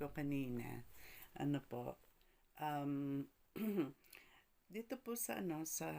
ko kanina, ano po, um, dito po sa ano, sa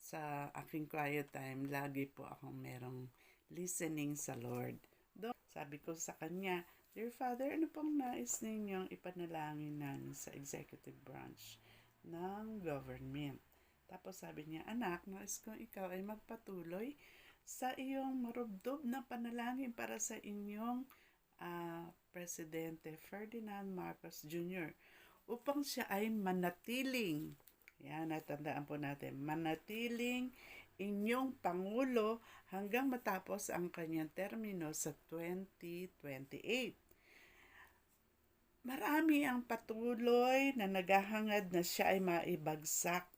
sa aking quiet time, lagi po akong merong listening sa Lord. Do, sabi ko sa kanya, Dear Father, ano pong nais ninyong ipanalangin namin sa executive branch ng government? Tapos sabi niya, anak, nais kong ikaw ay magpatuloy sa iyong marubdob na panalangin para sa inyong uh, Presidente Ferdinand Marcos Jr. upang siya ay manatiling, yan, natandaan po natin, manatiling inyong Pangulo hanggang matapos ang kanyang termino sa 2028. Marami ang patuloy na naghahangad na siya ay maibagsak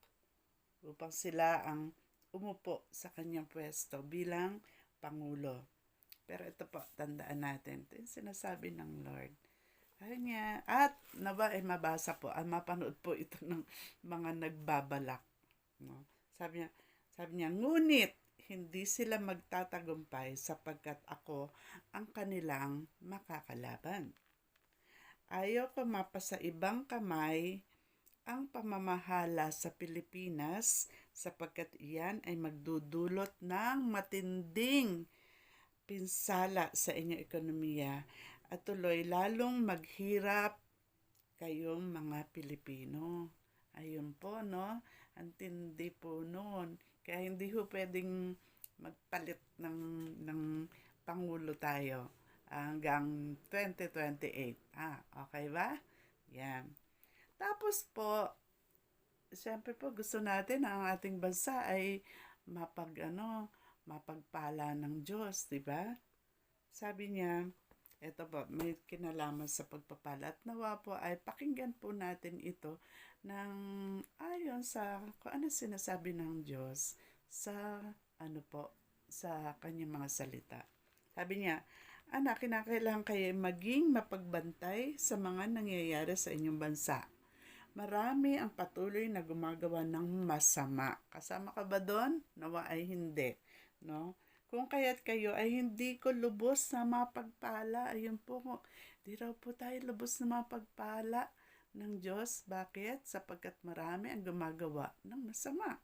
upang sila ang umupo sa kanyang pwesto bilang Pangulo. Pero ito po, tandaan natin, ito yung sinasabi ng Lord. Sabi niya, at naba, eh, mabasa po, ah, mapanood po ito ng mga nagbabalak. No? Sabi niya, sabi niya, ngunit hindi sila magtatagumpay sapagkat ako ang kanilang makakalaban. Ayaw ko mapasa ibang kamay ang pamamahala sa Pilipinas sapagkat iyan ay magdudulot ng matinding pinsala sa inyong ekonomiya at tuloy lalong maghirap kayong mga Pilipino. Ayun po, no? Antindi po noon. Kaya hindi ho pwedeng magpalit ng, ng Pangulo tayo hanggang 2028. Ah, okay ba? Yan. Tapos po, siyempre po gusto natin ang ating bansa ay mapag ano, mapagpala ng Diyos, di ba? Sabi niya, eto po, may kinalaman sa pagpapala at nawa po ay pakinggan po natin ito ng ayon sa kung ano sinasabi ng Diyos sa ano po, sa kanyang mga salita. Sabi niya, Anak, kinakailangan kayo maging mapagbantay sa mga nangyayari sa inyong bansa marami ang patuloy na gumagawa ng masama. Kasama ka ba doon? Nawa ay hindi. No? Kung kaya't kayo ay hindi ko lubos na mapagpala, ayun po, di raw po tayo lubos na mapagpala ng Diyos. Bakit? Sapagkat marami ang gumagawa ng masama.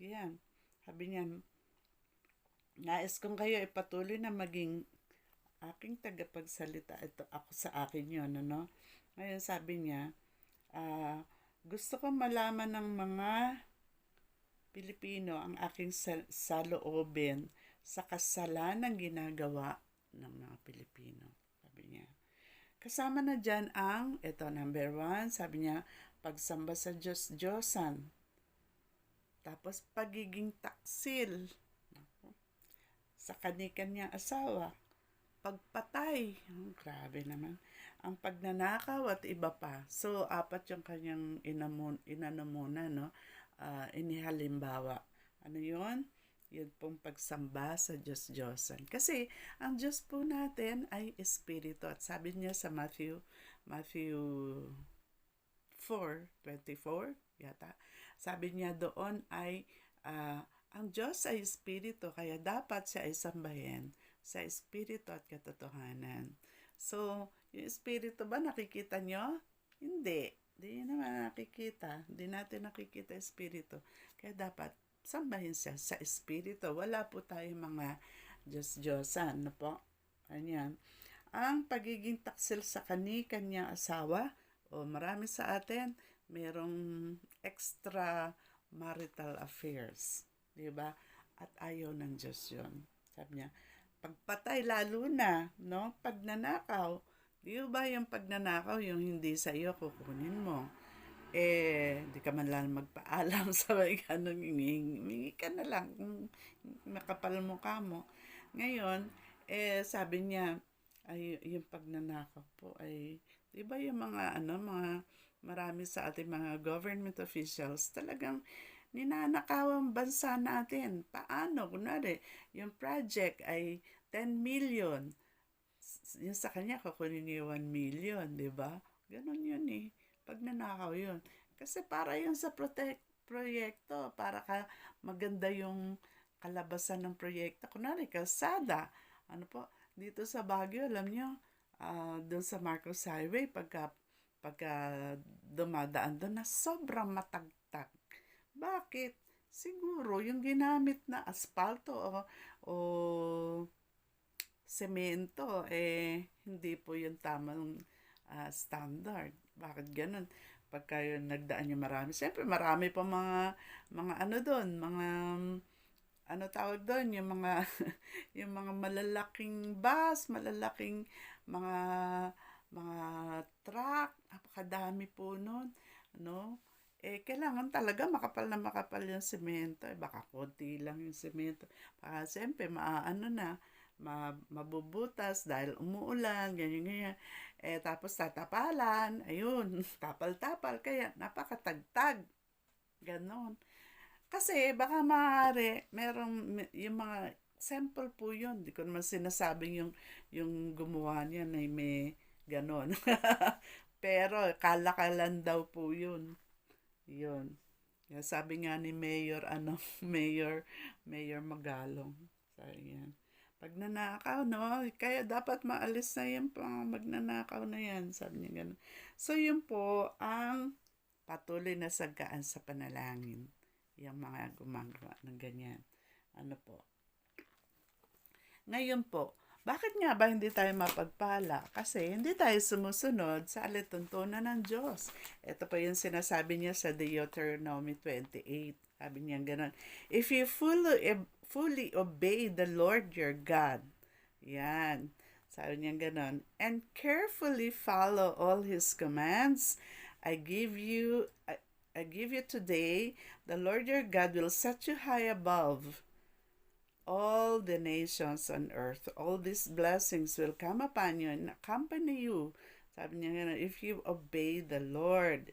Yan. Sabi niya, nais kong kayo ay patuloy na maging aking tagapagsalita. Ito ako sa akin yun, ano? Ngayon sabi niya, uh, gusto ko malaman ng mga Pilipino ang aking sal- saloobin sa kasalanan ginagawa ng mga Pilipino. Sabi niya. Kasama na dyan ang, ito number one, sabi niya, pagsamba sa Diyos, Diyosan. Tapos pagiging taksil sa kanikan niyang asawa. Pagpatay. Oh, grabe naman ang pagnanakaw at iba pa. So, apat yung kanyang inamun, inanamuna, no? Uh, inihalimbawa. Ano yon Yun pong pagsamba sa Diyos-Diyosan. Kasi, ang Diyos po natin ay Espiritu. At sabi niya sa Matthew, Matthew 4.24, yata, sabi niya doon ay, uh, ang Diyos ay Espiritu, kaya dapat siya ay sambahin sa Espiritu at katotohanan. So, yung espiritu ba nakikita nyo? Hindi. Hindi naman nakikita. Hindi natin nakikita espiritu. Kaya dapat sambahin siya sa espiritu. Wala po tayong mga Diyos-Diyosan. No po? Ayan. Ang pagiging taksil sa kani kanyang asawa o marami sa atin merong extra marital affairs. Di ba? At ayaw ng Diyos yun. Sabi niya, pagpatay lalo na, no? Pagnanakaw, Di ba yung pagnanakaw, yung hindi sa iyo, kukunin mo. Eh, di ka man lang magpaalam sa may ganun, hingi ka na lang kung makapal mo ka mo. Ngayon, eh, sabi niya, ay, yung pagnanakaw po ay, di ba yung mga, ano, mga, marami sa ating mga government officials, talagang ninanakaw ang bansa natin. Paano? Kunwari, yung project ay 10 million yung sa kanya, kukunin niya 1 million, di ba? Ganon yun eh. Pag nanakaw yun. Kasi para yun sa protect, proyekto, para ka maganda yung kalabasan ng proyekto. Kunwari, kalsada. Ano po, dito sa Baguio, alam nyo, ah, doon sa Marcos Highway pagka pagka dumadaan doon na sobrang matagtag. Bakit? Siguro yung ginamit na asfalto o, o semento eh hindi po yung tamang ah, standard. Bakit ganun? Pagka yung nagdaan yung marami. Siyempre marami pa mga mga ano doon, mga ano tawag doon, yung mga yung mga malalaking bus, malalaking mga mga truck, napakadami po noon, no? Eh, kailangan talaga makapal na makapal yung semento. Eh, baka konti lang yung semento. Baka siyempre, maaano na, mabubutas dahil umuulan, ganyan, ganyan. Eh, tapos tatapalan, ayun, tapal-tapal. Kaya, napakatagtag. Ganon. Kasi, baka maaari, merong, yung mga, sample po yun. Di ko naman sinasabing yung, yung gumawa niya na may ganon. Pero, kalakalan daw po yun. Yun. Sabi nga ni Mayor, ano, Mayor, Mayor Magalong. Sabi yan. Pag nanakaw, no, kaya dapat maalis na yan pang magnanakaw na yan. Sabi niya ganun. So, yun po ang patuloy na sagaan sa panalangin. Yung mga gumagawa ng ganyan. Ano po. Ngayon po, bakit nga ba hindi tayo mapagpala? Kasi hindi tayo sumusunod sa alituntunan ng Diyos. Ito po yung sinasabi niya sa Deuteronomy 28. Sabi niya ganun. If you fully, fully obey the Lord your God, yan, sabi niya ganun, and carefully follow all His commands, I give you, I, I give you today, the Lord your God will set you high above all the nations on earth. All these blessings will come upon you and accompany you. Sabi niya nga, if you obey the Lord,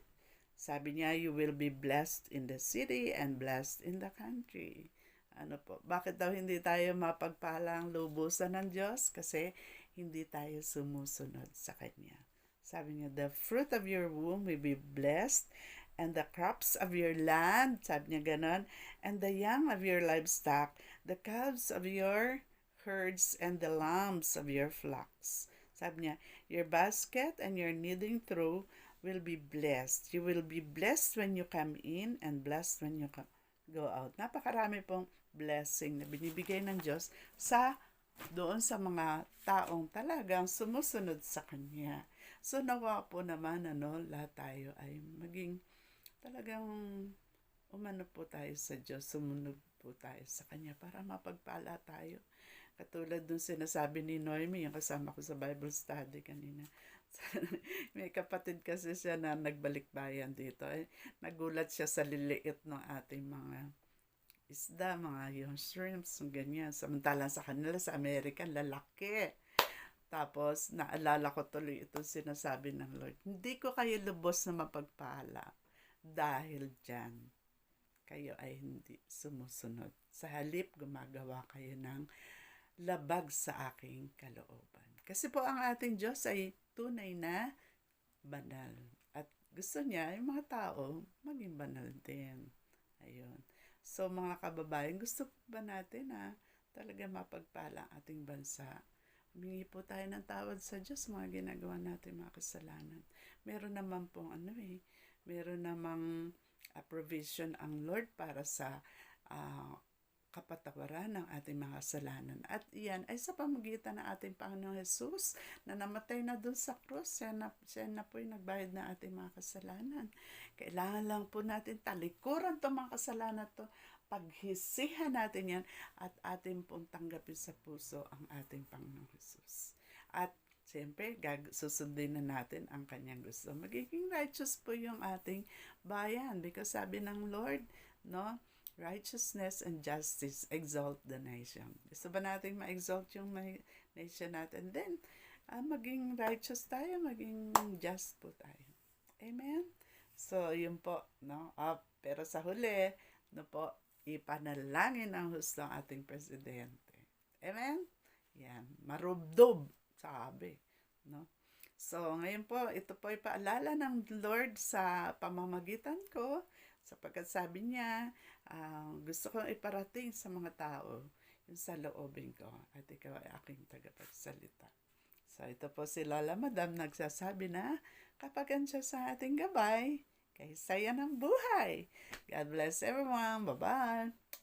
sabi niya, you will be blessed in the city and blessed in the country. Ano po? Bakit daw hindi tayo mapagpalang lubusan ng Diyos? Kasi hindi tayo sumusunod sa Kanya. Sabi niya, the fruit of your womb will be blessed and the crops of your land, sabi niya ganon, and the young of your livestock, the calves of your herds, and the lambs of your flocks. Sabi niya, your basket and your kneading trough will be blessed. You will be blessed when you come in and blessed when you go out. Napakarami pong blessing na binibigay ng Diyos sa doon sa mga taong talagang sumusunod sa Kanya. So nawa po naman ano, lahat tayo ay maging talagang umano po tayo sa Diyos, sumunod po tayo sa Kanya para mapagpala tayo. Katulad dun sinasabi ni Noemi, yung kasama ko sa Bible study kanina. May kapatid kasi siya na nagbalik bayan dito. Eh, nagulat siya sa liliit ng ating mga isda, mga yung shrimps, yung ganyan. Samantalang sa kanila, sa American, lalaki. Tapos, naalala ko tuloy itong sinasabi ng Lord, hindi ko kayo lubos na mapagpala dahil dyan kayo ay hindi sumusunod. Sa halip, gumagawa kayo ng labag sa aking kalooban. Kasi po ang ating Diyos ay tunay na banal. At gusto niya yung mga tao maging banal din. Ayun. So mga kababayan, gusto ba natin na talaga mapagpala ang ating bansa? Humingi po tayo ng tawad sa Diyos mga ginagawa natin mga kasalanan. Meron naman pong ano eh, meron namang uh, provision ang Lord para sa uh, kapatawaran ng ating mga kasalanan. At iyan ay sa pamagitan ng ating Panginoong Jesus na namatay na dun sa krus. Siya na, siya na po yung nagbayad ng ating mga kasalanan. Kailangan lang po natin talikuran itong mga kasalanan to paghisihan natin yan at ating pong tanggapin sa puso ang ating Panginoong Jesus. At Siyempre, gag- susundin na natin ang kanyang gusto. Magiging righteous po yung ating bayan because sabi ng Lord, no, righteousness and justice exalt the nation. Gusto ba natin ma-exalt yung nation natin? Then, uh, maging righteous tayo, maging just po tayo. Amen? So, yun po, no? Uh, pero sa huli, no po, ipanalangin ang husto ng ating presidente. Amen? Yan. Marubdob sabi, no? So, ngayon po, ito po ay paalala ng Lord sa pamamagitan ko sapagkat sabi niya, uh, gusto kong iparating sa mga tao yung sa loobin ko at ikaw ay aking tagapagsalita. So ito po si Lola Madam nagsasabi na kapag andyan sa ating gabay, kay saya ng buhay. God bless everyone. Bye-bye.